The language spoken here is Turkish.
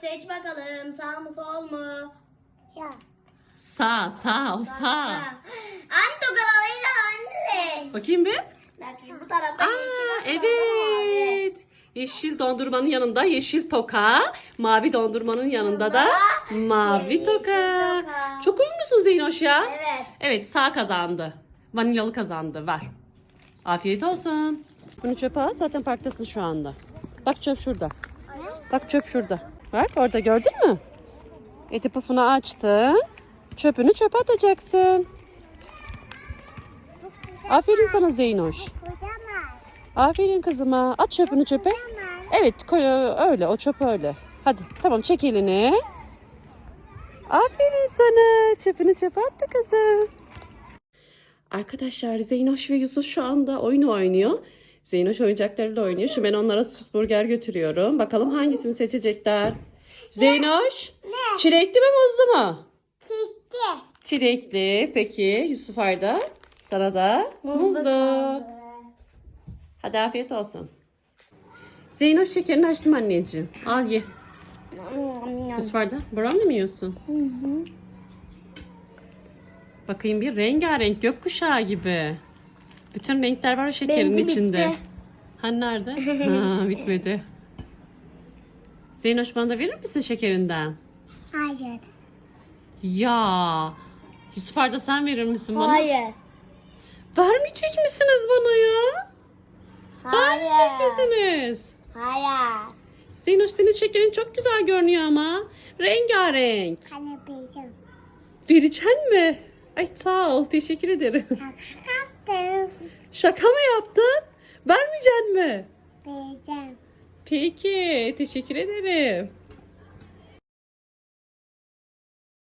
Seç bakalım. Sağ mı sol mu? Sağ. Sağ sağ o sağ. Anne tokalarıyla anne. Bakayım bir. Bakayım bu tarafta Aa yeşil, evet. Yeşil dondurmanın yanında yeşil toka, mavi dondurmanın yanında da mavi toka. Çok uyumlusun Zeynoş ya. Evet. Evet sağ kazandı. Vanilyalı kazandı. Ver. Afiyet olsun. Bunu çöpe at. Zaten parktasın şu anda. Bak çöp şurada. Bak çöp şurada. Bak orada gördün mü? Eti pufunu açtın. Çöpünü çöpe atacaksın. Aferin sana Zeynoş. Aferin kızıma. At çöpünü çöpe. Evet öyle o çöp öyle. Hadi tamam çek elini. Aferin sana. Çöpünü çöpe attı kızım. Arkadaşlar Zeynoş ve Yusuf şu anda oyun oynuyor. Zeynoş oyuncaklarıyla oynuyor. Şimdi ben onlara süt burger götürüyorum. Bakalım hangisini seçecekler. Zeynoş. Çilekli mi muzlu mu? Kisti. Çilekli. Peki Yusuf Arda. Sana da muzlu. Hadi afiyet olsun. Zeynoş şekerini açtım anneciğim. Al ye. Yusuf Arda brownie mi yiyorsun? Bakayım bir rengarenk gökkuşağı gibi. Bütün renkler var şekerin Benimki içinde. bitti. Hani nerede? ha, bitmedi. Zeynoş bana da verir misin şekerinden? Hayır. Ya. Yusuf Arda sen verir misin bana? Hayır. Vermeyecek misiniz bana ya? Vermeyecek Hayır. misiniz? Hayır. Zeynoş senin şekerin çok güzel görünüyor ama. Rengarenk. Hani bizim. Vereceksin mi? Ay sağ ol teşekkür ederim. Kaptım. Şaka mı yaptın? Vermeyeceksin mi? Bizim. Peki teşekkür ederim.